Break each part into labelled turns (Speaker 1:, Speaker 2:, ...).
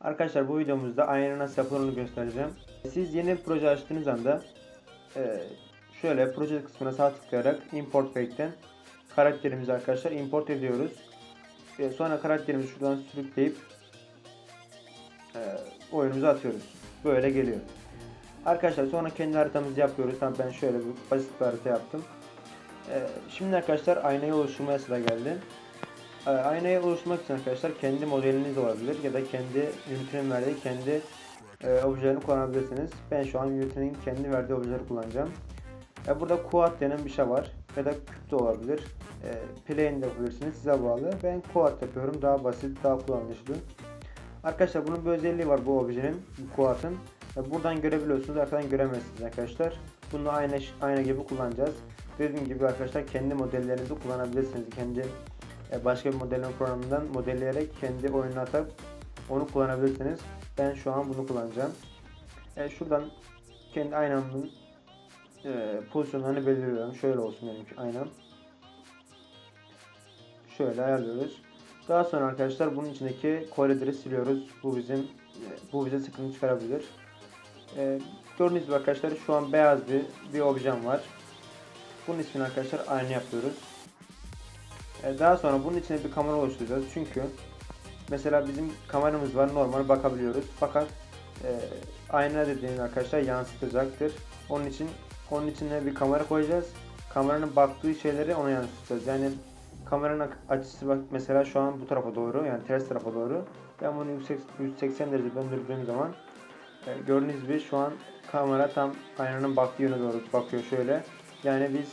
Speaker 1: Arkadaşlar bu videomuzda aynı nasıl yapıldığını göstereceğim. Siz yeni bir proje açtığınız anda e, şöyle proje kısmına sağ tıklayarak import fake'ten karakterimizi arkadaşlar import ediyoruz. E, sonra karakterimizi şuradan sürükleyip e, oyunumuza atıyoruz. Böyle geliyor. Arkadaşlar sonra kendi haritamızı yapıyoruz. Tamam ben şöyle bir basit bir harita yaptım. Şimdi arkadaşlar aynayı oluşturmaya sıra geldi. E, Aynayı oluşturmak için arkadaşlar kendi modeliniz olabilir ya da kendi Unity'nin verdiği kendi e, objelerini kullanabilirsiniz. Ben şu an Unity'nin kendi verdiği objeleri kullanacağım. E, burada quad denen bir şey var ya da küp de olabilir. E, plane de yapabilirsiniz size bağlı. Ben quad yapıyorum daha basit daha kullanışlı. Arkadaşlar bunun bir özelliği var bu objenin, bu quad'ın. E, buradan görebiliyorsunuz arkadan göremezsiniz arkadaşlar. Bunu aynı, aynı gibi kullanacağız. Dediğim gibi arkadaşlar kendi modellerinizi kullanabilirsiniz. Kendi başka bir modelin programından modelleyerek kendi oyununa atıp onu kullanabilirsiniz. Ben şu an bunu kullanacağım. E, şuradan kendi aynamın e, pozisyonlarını belirliyorum. Şöyle olsun benimki aynam. Şöyle ayarlıyoruz. Daha sonra arkadaşlar bunun içindeki kolyeleri siliyoruz. Bu bizim e, bu bize sıkıntı çıkarabilir. E, gördüğünüz gibi arkadaşlar şu an beyaz bir bir objem var. Bunun ismini arkadaşlar aynı yapıyoruz. E, Daha sonra bunun içine bir kamera oluşturacağız. Çünkü mesela bizim kameramız var normal bakabiliyoruz. Fakat e, ayna dediğimiz arkadaşlar yansıtacaktır. Onun için onun içine bir kamera koyacağız. Kameranın baktığı şeyleri ona yansıtacağız. Yani kameranın açısı bak mesela şu an bu tarafa doğru yani ters tarafa doğru. Ben bunu yüksek 180 derece döndürdüğüm zaman e, gördüğünüz gibi şu an kamera tam aynanın baktığı yöne doğru bakıyor şöyle. Yani biz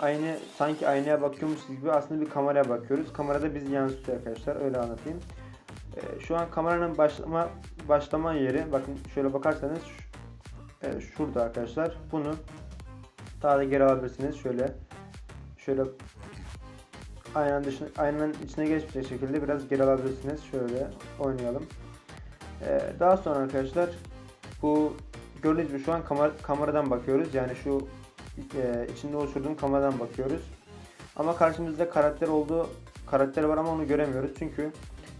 Speaker 1: aynı sanki aynaya bakıyormuşuz gibi aslında bir kameraya bakıyoruz. Kamerada bizi yansıtıyor arkadaşlar. Öyle anlatayım. Ee, şu an kameranın başlama başlama yeri bakın şöyle bakarsanız e, şurada arkadaşlar. Bunu daha da geri alabilirsiniz. Şöyle şöyle aynanın dışına aynanın içine geçmeyecek şekilde biraz geri alabilirsiniz. Şöyle oynayalım. Ee, daha sonra arkadaşlar bu gördüğünüz gibi şu an kamera, kameradan bakıyoruz. Yani şu e, içinde oluşturduğum kameradan bakıyoruz. Ama karşımızda karakter olduğu karakter var ama onu göremiyoruz. Çünkü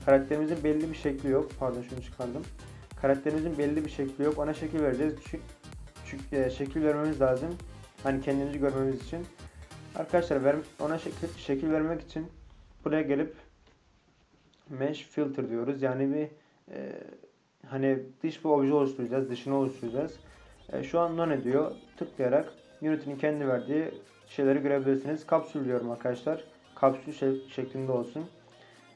Speaker 1: karakterimizin belli bir şekli yok. Pardon şunu çıkardım. Karakterimizin belli bir şekli yok. Ona şekil vereceğiz. Çünkü, e, şekil vermemiz lazım. Hani kendimizi görmemiz için. Arkadaşlar ver, ona şekil, şekil vermek için buraya gelip mesh filter diyoruz. Yani bir e, hani dış bir obje oluşturacağız. Dışını oluşturacağız. E, şu an non ediyor. Tıklayarak Unity'nin kendi verdiği şeyleri görebilirsiniz. Kapsül diyorum arkadaşlar. Kapsül şeklinde olsun.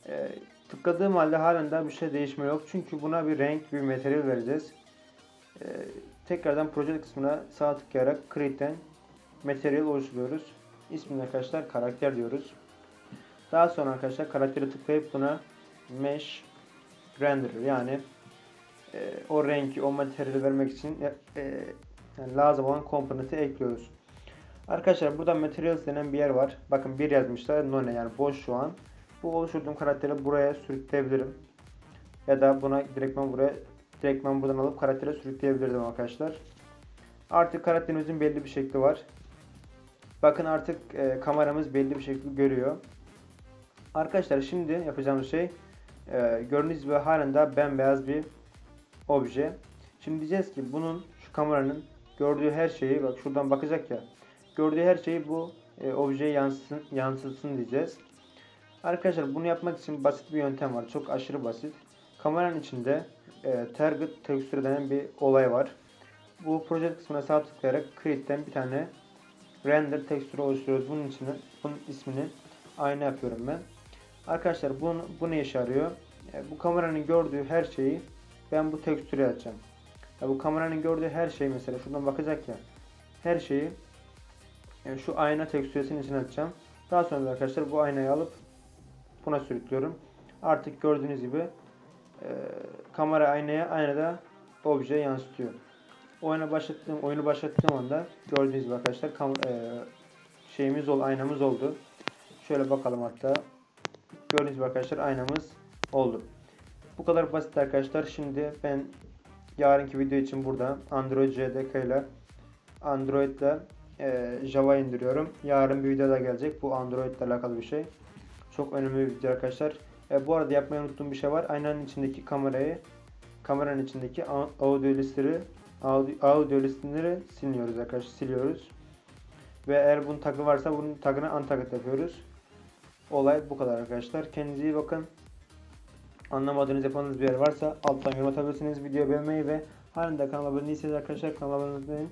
Speaker 1: E, tıkladığım halde halen daha bir şey değişme yok. Çünkü buna bir renk, bir materyal vereceğiz. E, tekrardan proje kısmına sağ tıklayarak Create'den materyal oluşturuyoruz. İsmini arkadaşlar karakter diyoruz. Daha sonra arkadaşlar karakteri tıklayıp buna mesh renderer yani e, o renki, o materyali vermek için e, e, yani lazım olan komponenti ekliyoruz. Arkadaşlar burada materials denen bir yer var. Bakın bir yazmışlar. None yani boş şu an. Bu oluşturduğum karakteri buraya sürükleyebilirim. Ya da buna direktman buraya direktman buradan alıp karaktere sürükleyebilirdim arkadaşlar. Artık karakterimizin belli bir şekli var. Bakın artık e, kameramız belli bir şekli görüyor. Arkadaşlar şimdi yapacağımız şey e, gördüğünüz gibi halen daha bembeyaz bir obje. Şimdi diyeceğiz ki bunun şu kameranın gördüğü her şeyi bak şuradan bakacak ya. Gördüğü her şeyi bu e, objeye yansıtsın, yansıtsın diyeceğiz. Arkadaşlar bunu yapmak için basit bir yöntem var. Çok aşırı basit. Kameranın içinde e, target texture denen bir olay var. Bu proje kısmına sağ tıklayarak create'den bir tane render texture oluşturuyoruz. Bunun içine bunun ismini aynı yapıyorum ben. Arkadaşlar bunu, bu ne işe yarıyor? E, bu kameranın gördüğü her şeyi ben bu tekstüre atacağım. Ya bu kameranın gördüğü her şey mesela şuradan bakacak ya. Her şeyi yani şu ayna tekstüresinin içine atacağım. Daha sonra da arkadaşlar bu aynayı alıp buna sürüklüyorum. Artık gördüğünüz gibi e, kamera aynaya aynada obje yansıtıyor. Oyunu başlattığım oyunu başlattığım anda gördüğünüz gibi arkadaşlar kam e, şeyimiz ol aynamız oldu. Şöyle bakalım hatta. Gördüğünüz gibi arkadaşlar aynamız oldu. Bu kadar basit arkadaşlar. Şimdi ben yarınki video için burada Android JDK ile Android ile e, Java indiriyorum. Yarın bir video da gelecek. Bu Android ile alakalı bir şey. Çok önemli bir video arkadaşlar. E, bu arada yapmayı unuttuğum bir şey var. Aynanın içindeki kamerayı kameranın içindeki audio listeleri audio, audio listeleri siliyoruz arkadaşlar. Siliyoruz. Ve eğer bunun tagı varsa bunun tagını untagged yapıyoruz. Olay bu kadar arkadaşlar. Kendinize iyi bakın. Anlamadığınız yapanınız bir yer varsa alttan yorum atabilirsiniz. Videoyu beğenmeyi ve halen de kanala abone değilseniz arkadaşlar kanala abone olmayı.